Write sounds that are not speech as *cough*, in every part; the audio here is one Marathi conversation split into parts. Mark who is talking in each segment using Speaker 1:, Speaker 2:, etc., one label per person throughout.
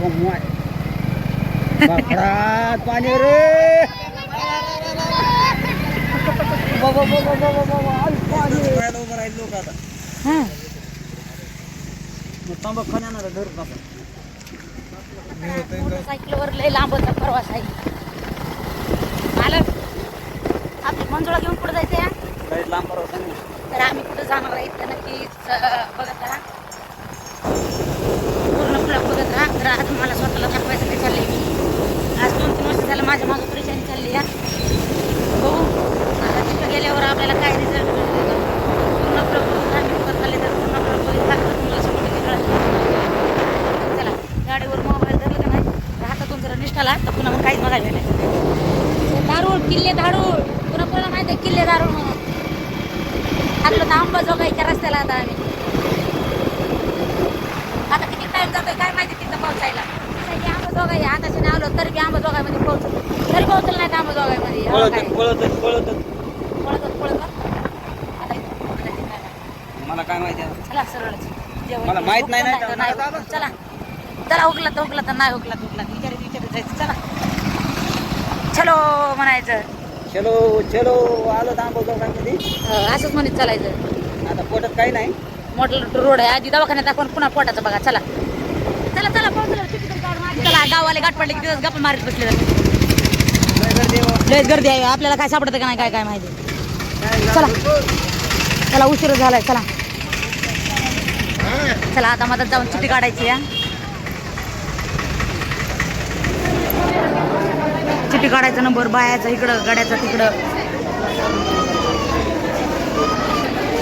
Speaker 1: बाबा पाणी रे. बाबा बाबा बाबा बाबा उभं राहिले लोक आता तांबा खाण्याला धरत आपण
Speaker 2: मोटरसायकलवर लय लांब होता प्रवास आहे मालक आपली मंजुळा घेऊन कुठं जायचं
Speaker 1: लांब सांग
Speaker 2: तर आम्ही कुठं जाणार आहे? तर नक्कीच अं, बघत राहा पूर्ण ब्लॉग बघत राहा तर आज मला स्वतःला दाखवायसाठी चालले मी आज दोन तीन वर्ष झालं माझ्या मागं परेशानी चालली या बघू आता तिथं गेल्यावर आपल्याला काय रिझल्ट पूर्ण ब्लॉग बघत राहा मी बघत चालले तर पूर्ण ब्लॉग बघितला तर तुम्हाला शंभर टक्के कळेल. चला गाडीवर मोबाईल धरलं का नाही तर हातातून जरा निष्ठाला तर पुन्हा मग काहीच बघायला नाही दारूड किल्ले दारूड पुन्हा पुन्हा माहिती आहे किल्ले दारूड म्हणून आपलं तर अंबाजोगाईच्या रस्त्याला आता आम्ही. आता किती टाइम जातोय काय माहिती तिथं पोहोचायला. अंबाजोगाई आलो तरी बी अंबाजोगाईमध्ये पोहोचलो तरी पोहोचलं नाही अंबाजोगाईमध्ये.
Speaker 1: पळत
Speaker 2: पळतच.
Speaker 1: मला काय माहिती
Speaker 2: चला
Speaker 1: मला माहीत नाही ना,
Speaker 2: चला चला. हुकला तर हुकला तर नाही हुकला तर हुकला विचारित विचारित जायचं. चला. चलो म्हणायचं.
Speaker 1: चलो चलो आलो चौकामध्ये
Speaker 2: अं, असंच म्हणत चालायचं.
Speaker 1: आता पोटात काही नाही.
Speaker 2: मोठा रोड आहे आधी दवाखान्यात दाखवून पुन्हा पोटाचं बघा चला. चला चला पोहोचलो किती तरी गाडी मारली. चला गावाले गाठ पडले किती दिवस गप्पा मारत बसले
Speaker 1: लय गर्दी आहे बाबा.
Speaker 2: लयच गर्दी आहे. आपल्याला काय सापडतं का नाही काय काय माहिती. चला. चला उशीर झालाय चला. चला आता मधात जाऊन चिठी काढायची या चिठी काढायचा नंबर बायाचा इकडं गाड्याचा तिकडं.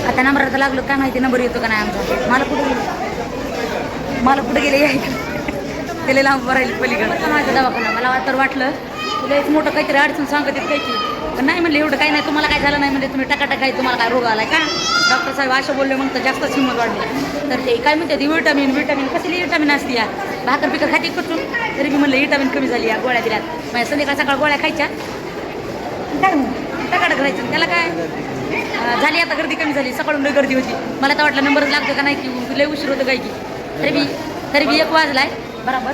Speaker 2: आता नंबर आता लागलो काय माहिती नंबर येतो का नाही आमचा. मला कुठे गेले? मला कुठे गेले त्याला गेले लांब राहील पलीकडं. माझा दवाखाना मला तर वाटलं तुला एक मोठं काहीतरी अडचण सांगत येत काही पण नाही म्हणलं एवढं काही नाही तुम्हाला काय झालं नाही म्हणजे तुम्ही टकाटक आहे तुम्हाला काय रोग आलाय का? डॉक्टर साहेब असं बोलले मग तर जास्तच हिंमत वाढली. तर ते काय म्हणते ती विटामिन विटामिन कसली विटामिन असते या? भाकर पिकर खाती कुठून तरी मी म्हणलं विटामिन कमी झाली या गोळ्या दिल्यात. माझ्या संध्याकाळ सकाळ गोळ्या खायच्या. टकाटक राहायचं. त्याला काय? झाली आता गर्दी कमी झाली सकाळून गर्दी होती. मला तर वाटलं नंबरच लागतो का नाही की लय उशीर होतं काय की. तरी बी तरी बी एक वाजलाय. बरोबर.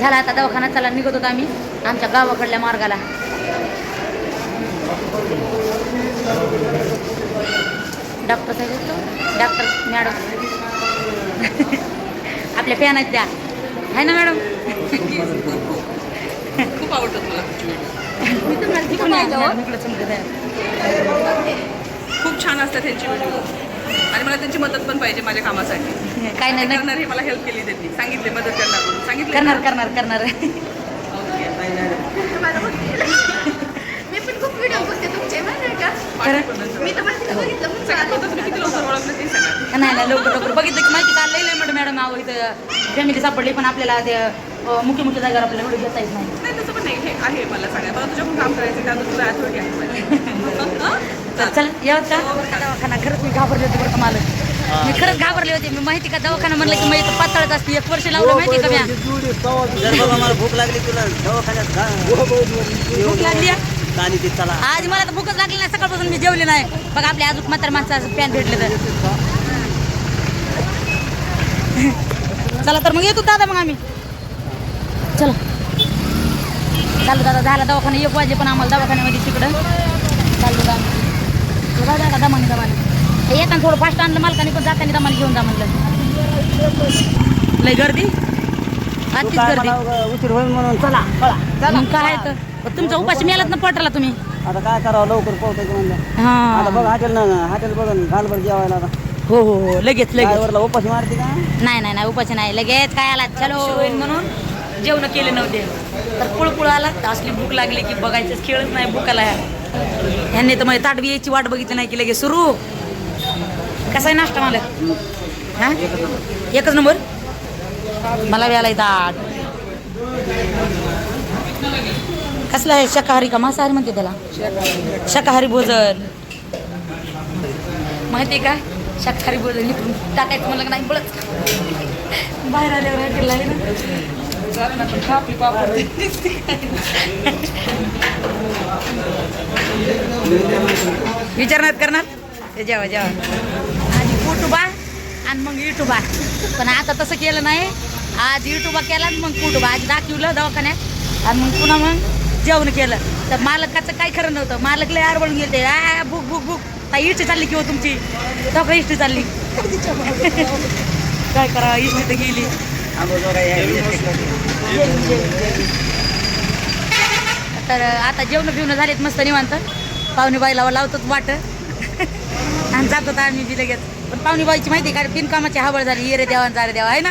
Speaker 2: झाला आता दवाखान्यात चला निघत होतो आम्ही. आमच्या गावाकडल्या मार्गाला. डॉक्टर साहेब येतो डॉक्टर मॅडम. आपल्या फॅन आहेत त्या आहे ना मॅडम.
Speaker 3: खूप आवडतात मला. खूप छान असतात त्यांची व्हिडिओ आणि मला त्यांची मदत पण पाहिजे माझ्या कामासाठी.
Speaker 2: काय नाही.
Speaker 3: करणार हे मला हेल्प केली त्यांनी. सांगितले मदत करणार सांगितले
Speaker 2: करणार करणार करणार. *laughs* नाही. नाही लवकर लवकर. बघितलं की माहिती का लई लई मॅडम आहो इथं फॅमिली सापडली पण आपल्याला ते मुख्य मुख्य जागेवर आपल्याला घेता येत नाही.
Speaker 3: तसं पण नाही. हे आहे मला सांगा मला तुझ्याकडून काम करायचं तुला आहे. *laughs*
Speaker 2: चल येऊत का? दवाखाना खरंच मी घाबरले होते बरं का मालक. मी खरंच घाबरले होते. मी माहिती का दवाखाना म्हणलं की मग इथं पातळच असते. एक वर्ष लावलं माहिती का म्या?
Speaker 1: जर बाबा मला भूक लागली तुला दवाखान्यात जा.
Speaker 2: भूक लागली? आहे?
Speaker 1: आणि ते चला.
Speaker 2: आज मला तर भूकच लागली नाही. सकाळपासून मी जेवले नाही. बघा आपल्या अजून म्हातार माणसं पॅन भेटले तर. *laughs* चला तर मग येतो दादा मग आम्ही. चला. चालू दादा झाला दवाखाना. एक वाजे पण आम्हाला दवाखान्यामध्ये तिकडं. चालू दादा. दादा का दमाने दमाने. येताना थोडं फास्ट आणलं मालकाने पण जाताना दमाने घेऊन जा म्हणलं. लय गर्दी? आजचीच गर्दी.
Speaker 1: उशीर होईल म्हणून चला पळा.
Speaker 2: मग काय तर? तुमचा उपाशी मिळालात ना पोटाला तुम्ही.
Speaker 1: आता काय करावं लवकर पोहोचायचं म्हणलं. आता
Speaker 2: हा
Speaker 1: बघ हॉटेल ना हॉटेल बघून घालभर जेवायला आता.
Speaker 2: हो हो हो लगेच लगेच.
Speaker 1: उपाशी मारते का?
Speaker 2: नाही नाही नाही उपाशी नाही. लगेच काय आला? चलो. म्हणून जेवण केले नव्हते. तर पुळपुळ आला. असली भूक लागली की बघायचं खेळच नाही भूकाला. ह्यांनी तर मग ताट यायची वाट बघितली नाही की लगेच सुरू. कसा आहे नाश्ता मला हा? एकच नंबर? मला व्याला आठ कसला आहे? शाकाहारी का मांसाहारी म्हणते त्याला? शाकाहारी भोजन. माहिती आहे का? शाकाहारी भोजन इकडून टाकायचं म्हणलं नाही बळत बाहेर आल्यावर आहे ना. विचारणार करणार? जेवा जेवा. कुटुंबा आणि मग युट्यूबा. पण आता तसं केलं नाही. आज युट्यूब केला आणि मग कुठं आज दाखवलं दवाखान्यात. आणि मग पुन्हा मग जेवण केलं. तर मालकाचं काय खरं नव्हतं. मालक लय आरवळून गेले आ बुक बुक बुक ता इष्टी चालली किंवा हो तुमची? तो का इष्टी चालली? काय करा इष्टी तर गेली. तर आता जेवण बिवणं झालेत मस्त निवांत. पाहुणे बायला लावतोच वाट. आणि जातो तर आम्ही बी लगेच. पण पाहुणे बाईची माहिती आहे का बिनकामाची हवळ झाली. ये रे देवा जा रे देवा आहे ना?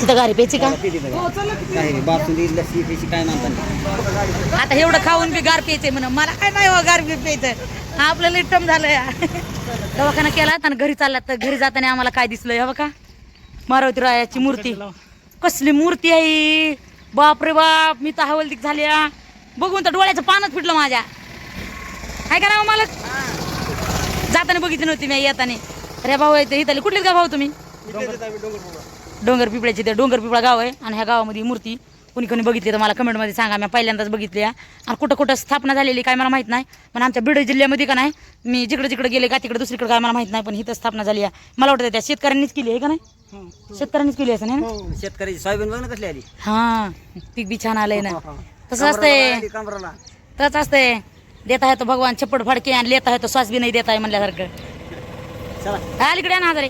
Speaker 2: तिथं गाडी प्यायची का?
Speaker 1: बासुंदी लस्सी पिशी काय म्हणतात
Speaker 2: आता. एवढं खाऊन बी गार प्यायचंय म्हणून. मला काय नाही हो गार बी प्यायचं आपल्याला इटम झालं दवाखाना केला आणि घरी चालला तर घरी जाताना आम्हाला काय दिसलं हे बघा मारुती रायाची मूर्ती. कसली मूर्ती आहे बाप रे बाप मी तर हवलदिक झाल्या बघून तर डोळ्याचं पानच फिटलं माझ्या. काय करा मला? जाताना बघितली नव्हती मी येताना. अरे भाऊ आहे इथले कुठलेच का भाऊ तुम्ही? डोंगर पिपळ्याची ते डोंगर पिपळा गाव आहे आणि ह्या गावामध्ये ही मूर्ती कोणी कोणी बघितली तर मला कमेंटमध्ये सांगा. मी पहिल्यांदाच बघितली आहे. आणि कुठं कुठं स्थापना झालेली काय मला माहीत नाही. पण आमच्या बीड जिल्ह्यामध्ये का नाही मी जिकडे जिकडे गेले का तिकडे दुसरीकडे काय मला माहीत नाही पण इथं स्थापना झाली आहे. मला वाटतं त्या शेतकऱ्यांनीच केली आहे का नाही? शेतकऱ्यांनीच केली असं नाही ना?
Speaker 1: शेतकऱ्याची सोयाबीन बघ ना कसली आली?
Speaker 2: हां पीक बी छान आलंय ना. तसं असतंय. तसंच असतंय. देता आहे तो भगवान छप्पड फाडके आणि लेता आहे तो श्वास बी नाही देत आहे म्हणल्यासारखं.
Speaker 1: चला.
Speaker 2: हा, अलीकडे या ना हजारे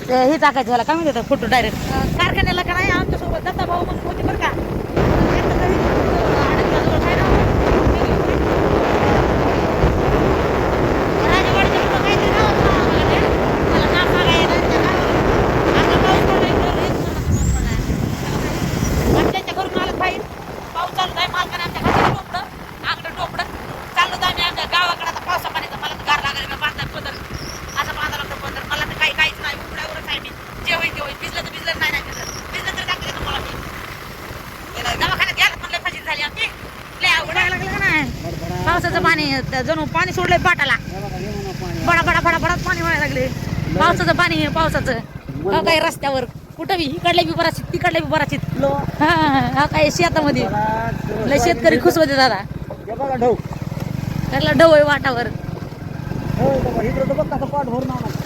Speaker 2: ते हे टाकायचं झाला काय म्हणते फोटो डायरेक्ट कारखान्याला का नाही आमच्यासोबत दत्ता भाऊ म्हणून होती बरं का एकदा तरी अडकल्याजवळ काय नाव? राजेवाडीच्या पुढं काहीतरी नाव होतं आम्हाला ते. मला नाव सांगा येणार त्या नावावर. आता पाऊस पडलाय, इकडं हेच म्हणत पाऊस पडलाय. आणि त्यांच्या घरून आलं बाहेर पाऊस चालू आहे मालकाने आमच्या खाली टोपलं आंगडं टोपलं चाललो तर आम्ही आमच्या गावाकडे आता पावसा पाण्याचा मला तर गार लागले मी बांधणार पदर असं बांधा लागतो पदर मला तर काही काहीच नाही उघड्यावरच आहे मी जेवाय जेवाय भिजलं तर भिजलं नाही नाही भिजलं भिजलं तर टाकलं तुम्हाला मी दवाखान्यात घ्या पण लय फजित झाली आमची लय अवघड व्हायला लागलं का नाही पावसाचं पाणी त्या जणू पाणी सोडलंय पाटाला बडा बडा बडा बडा पाणी व्हायला लागले पावसाचं पाणी आहे, पावसाचं. हा काय रस्त्यावर. कुठं बी? इकडले बी बराच तिकडले बी बराच हा हा काय शेतामध्ये? लय शेतकरी खुश होते दादा.
Speaker 1: हे
Speaker 2: त्याला आहे वाटावर.
Speaker 1: हो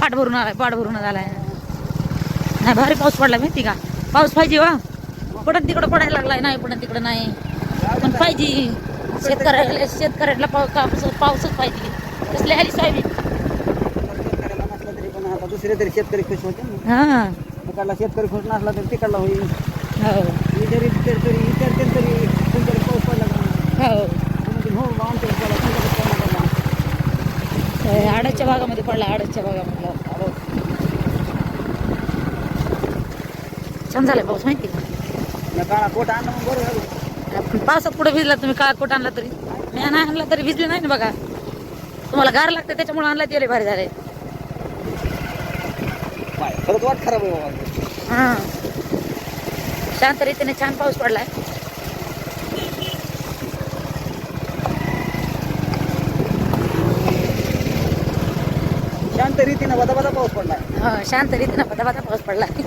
Speaker 1: पाठ भरून
Speaker 2: आलाय. पाठ भरून आलाय नाही भारी पाऊस पडला माहिती का? पाऊस पाहिजे वा पडत तिकडं पडायला लागलाय? नाही पडत तिकडं नाही. पण पाहिजे. शेतकऱ्याला शेतकऱ्याला पाऊस पाऊसच पाहिजे. कसले आली सोयाबीन
Speaker 1: शेतकऱ्याला नसला तरी पण आता दुसरे तरी शेतकरी खुश होते ना?
Speaker 2: हा.
Speaker 1: तिकडला शेतकरी खुश नसला तरी तिकडला होईल.
Speaker 2: हो.
Speaker 1: विचार तरी विचारते तरी पाऊस पडला का? नाही?
Speaker 2: हो
Speaker 1: हो पडला?
Speaker 2: हे आडसच्या भागामध्ये पडला आडसच्या भागामध्ये. छान झालाय पाऊस माहिती का?
Speaker 1: या काळा कोट आणला मग बरं झालं.
Speaker 2: आपण पावसात कुठे भिजला तुम्ही? काळा कोट आणला तरी? मी नाही आणला तरी भिजले नाही ना बघा. तुम्हाला गार लागतं त्याच्यामुळे आणला ते लय भारी झाले
Speaker 1: खरंच वाट खराब आहे बाबा
Speaker 2: हा. शांत रीतीने छान पाऊस पडलाय.
Speaker 1: शांत रीतीनं बदा बदा पाऊस पडलाय.
Speaker 2: हा शांत रीतीने पता पाऊस पडलाय.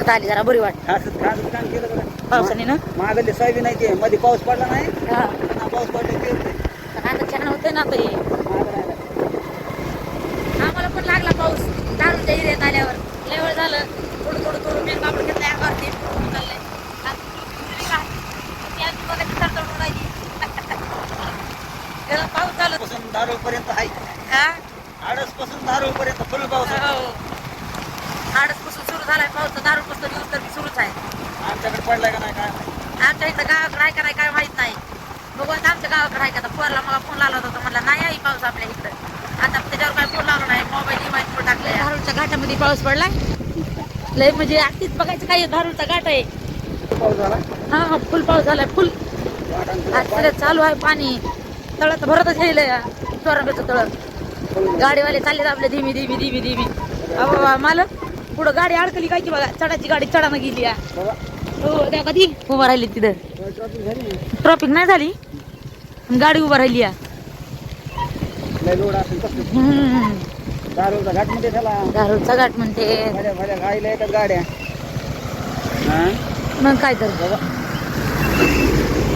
Speaker 2: आता आली जरा बरी वाट.
Speaker 1: खासच काम केलं
Speaker 2: पावसाने ना?
Speaker 1: मागले सोयाबीन आहे ते. मध्ये पाऊस पडला नाही.
Speaker 2: हा.
Speaker 1: पुन्हा पाऊस पडले ते
Speaker 2: पण आता छान होतंय ना आता हे.
Speaker 1: राहिलं.
Speaker 2: लागला पाऊस. दारूच्या एरियात आल्यावर. लय वेळ झालं. थोडं थोडं थोडं मी कापड घेतलं चाललंय. का? ती राहिली. त्याला पाऊस चालू
Speaker 1: पासून दारू पर्यंत आहे.
Speaker 2: हा?
Speaker 1: आडसपासून दारू पर्यंत फुल पाऊस.
Speaker 2: हो. आडसपासून सुरू झालाय पाऊस. दारू पासून दिवस तर सुरूच आहे.
Speaker 1: आमच्याकडे पडलाय का नाही काय.
Speaker 2: आमच्या इथं गावाकडे आहे का नाही काय माहीत नाही. बघू आमच्या गावाकडे आहे का पोरला मग फोन लावला होता. म्हणला नाही आहे पाऊस आपल्या इकडं. आता त्याच्यावर काय फोन लावला नाही मोबाईल इमाईन टाकलाय. धारूरच्या घाटामध्ये पाऊस पडलाय. लय म्हणजे आधीच बघायचं काय धारूरचा घाट आहे.
Speaker 1: पाऊस झाला?
Speaker 2: हा फुल पाऊस झालाय फुल सगळं चालू आहे पाणी. तळात भरतच येईल चोरंगाचं तळ. गाडीवाले चालले आपले धीमी धीमी धीमी धीमी. अहो मला पुढं गाडी अडकली काय की बघा चढाची गाडी चढानं गेली हो त्या कधी? उभा राहिली तिथं.
Speaker 1: ट्रॉफिक
Speaker 2: नाही झाली? गाडी उभा राहिली या.
Speaker 1: लोड असेल तसं
Speaker 2: धारूरचा घाट म्हणते
Speaker 1: गाडीला येतात गाड्या. हा?
Speaker 2: मग काय तर.
Speaker 1: बघा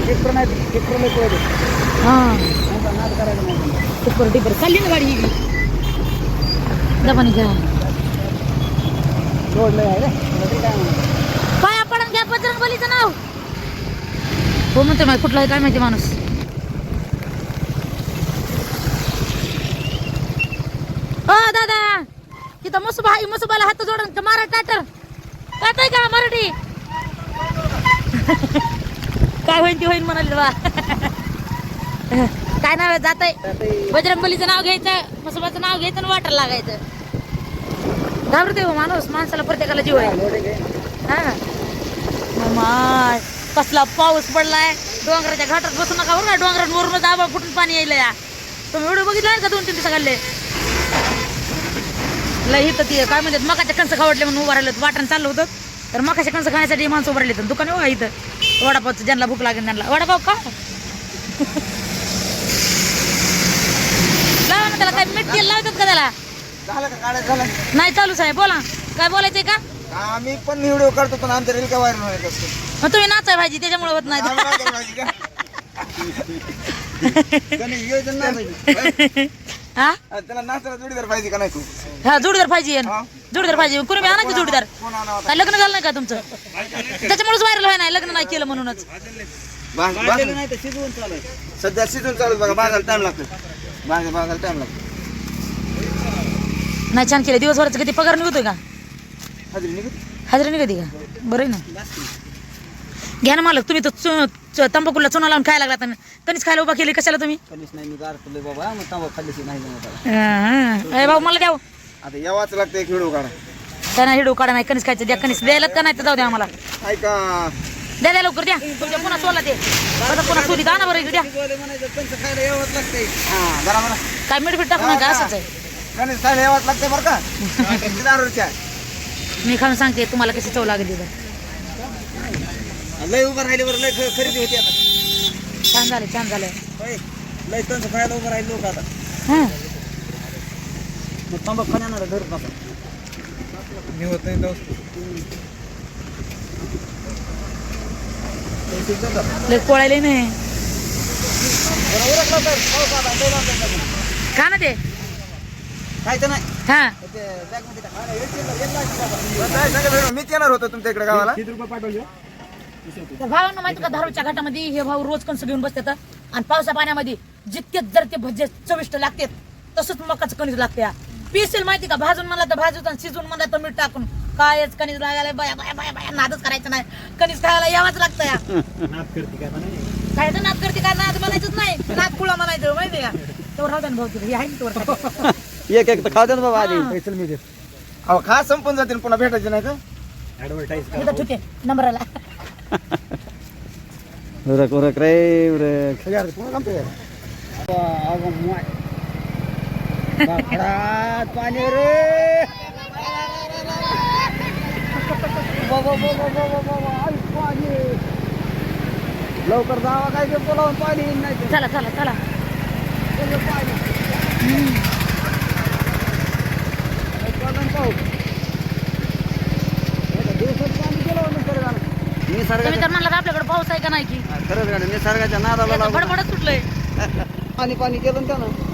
Speaker 1: ट्रॅक्टर नाही ट्रॅक्टर नाही पळत
Speaker 2: हां.
Speaker 1: नाद करायचं नाही.
Speaker 2: टिप्पर टिप्पर चालली ना गाडी दबानी घ्या
Speaker 1: रोड लय आहे रे. तुला ते काय म्हणा
Speaker 2: पाया पडून घ्या बजरंग बलीचं नाव. हो म्हणते माहिती कुठला आहे काय माहिती माणूस? हो दादा. तिथं मसुबा आई मसुबाला हात जोडून मारा टाटर काय का मराठी? काय होईन ती होईन म्हणाले बा. काय नाव जात आहे. बजरंग बलीचं नाव घ्यायचं मसुबाचं नाव घ्यायचं आणि वाटर लागायचं. घाबरते हो माणूस. माणसाला प्रत्येकाला जीव आहे. हा. माय कसला पाऊस पडलाय. डोंगराच्या घाटात बसू नका. हो बरं का डोंगरांवरून आबा कुठून पाणी यायला या. तुम्ही एवढं बघितला का दोन तीन दिवसा घालले लय इथं ती काय म्हणतात मकाच्या कणसं खावडले म्हणून उभं राहिलं वाटण चाललं होतं. तर मकाच्या कणसं खाण्यासाठी माणसं उभं राहिले दुकान आहे हो इथं. वडापावचं ज्यांना भूक लागेल त्यांना. वडापाव का? लावा ना त्याला काय मीठ तेल लावतात का त्याला?
Speaker 1: झालं का? काढायचं झालं?
Speaker 2: नाही चालू साहेब बोला. काय बोलायचंय का?
Speaker 1: आम्ही पण व्हिडिओ काढतो पण आमच्या रील का व्हायरल व्हायचं असतं
Speaker 2: मग तुम्ही नाचाय पाहिजे त्याच्यामुळे होत नाही
Speaker 1: आम्हाला काय का? *laughs* योजना नाही.
Speaker 2: हा?
Speaker 1: त्याला नाचायला जोडीदार पाहिजे का नाही तू?
Speaker 2: हा जोडीदार पाहिजे
Speaker 1: हा.
Speaker 2: जोडीदार पाहिजे. कुणी बी आणा की जोडीदार
Speaker 1: कोण आणावा? आता?
Speaker 2: काय लग्न झालं नाही का तुमचं? त्याच्यामुळेच व्हायरल व्हाय नाही लग्न नाही केलं म्हणूनच.
Speaker 1: बाग- बाग- सध्या सीझन चालू आहे बघा बागायला टाइम लागतो बागा बागायला टाइम लागतो
Speaker 2: नाही छान केलं. दिवसभराचं किती पगार निघतोय का?
Speaker 1: हजरी निघत.
Speaker 2: हजरी निघते का? बरं आहे ना. घ्या ना मालक तुम्ही तर चु- च- तंबाखूला चुना लावून खायला लागला कणीच खायला उभा केली कशाला तुम्ही?
Speaker 1: कधीच नाही मी गार तुला बाबा मग तंबा खाल्लीच नाही जमत आता.
Speaker 2: हा, अरे भाऊ मला द्याव
Speaker 1: आता यावाच लागतं एक व्हिडिओ काढा.
Speaker 2: त्यांना हिडू काढा नाही कणीस खायचं द्या कणीस. द्यायला का नाही तर जाऊ द्या आम्हाला.
Speaker 1: ऐका.
Speaker 2: द्या द्या लवकर द्या. तुमच्या पुन्हा सोला ते पुन्हा सोली द्या ना बरं इकडे द्या.
Speaker 1: खायला यावंच लागतंय. हा जरा बरं.
Speaker 2: काय मीठ बीठ टाकू नका असंच आहे.
Speaker 1: कणीस खायला यावंच लागतंय बरं का? *laughs* दारूच्या
Speaker 2: मी खाऊन सांगते तुम्हाला कशी चव लागेल तिथं
Speaker 1: लय उभं राहिले बरं लय ख- खरेदी होती आता.
Speaker 2: छान झालं छान झालं.
Speaker 1: होय. लय तंच खायला उभं राहिले लोक आता.
Speaker 2: हां.
Speaker 1: मग तंबाखू खाण्याला धरत नका मी होत नाही
Speaker 2: लय पोळायला नाही का ना ते.
Speaker 1: खायचं नाही.
Speaker 2: हा.
Speaker 1: मीच येणार होतो तुमच्या इकडे गावाला.
Speaker 2: तर भावांना माहिती का धारूच्या घाटामध्ये हे भाऊ रोज कणसं घेऊन बसतात आणि पावसा पाण्यामध्ये जितके जर ते भजे चविष्ट लागतात तसंच मकाचं कणीस लागते पिसेल माहिती का? भाजून म्हणला तर भाजून आणि शिजून म्हणला तर मीठ टाकून. कायच कणीस लागायला बाया बाया बाया बाया नादच करायचं नाही. कणीस खायला यावंच लागतं या. खायचं नाद करते काय नाद म्हणायचंच नाही. नाद कुळा म्हणायचं माहिती का? तेवढं राहू द्या ना भाऊ तिथे हे आहे ना तेवढं
Speaker 1: एक एक तर खाऊ दे ना बाबा आधी.
Speaker 2: हा.
Speaker 1: पैसे मी अहो खा संपून जातील पुन्हा भेटायचे नाही तर
Speaker 2: इथं ठुके नंबराला.
Speaker 1: उरक उरक रे उरक यार पुन्हा काम पाणी रे लवकर जावा काय ते बोलावून पाणी नाही ते.
Speaker 2: चला चला चला
Speaker 1: उत्पादन पाहू. आता दिवसात पाणी गेलं हो निसर्गानं.
Speaker 2: तुम्ही
Speaker 1: निसर्गाच्या
Speaker 2: तर म्हणला आपल्याकडे पाऊस आहे का नाही की?
Speaker 1: खरंच गाडी निसर्गाच्या नादाला लागून
Speaker 2: बडबडच सुटलंय. *laughs*
Speaker 1: पाणी पाणी केलं ना त्यानं.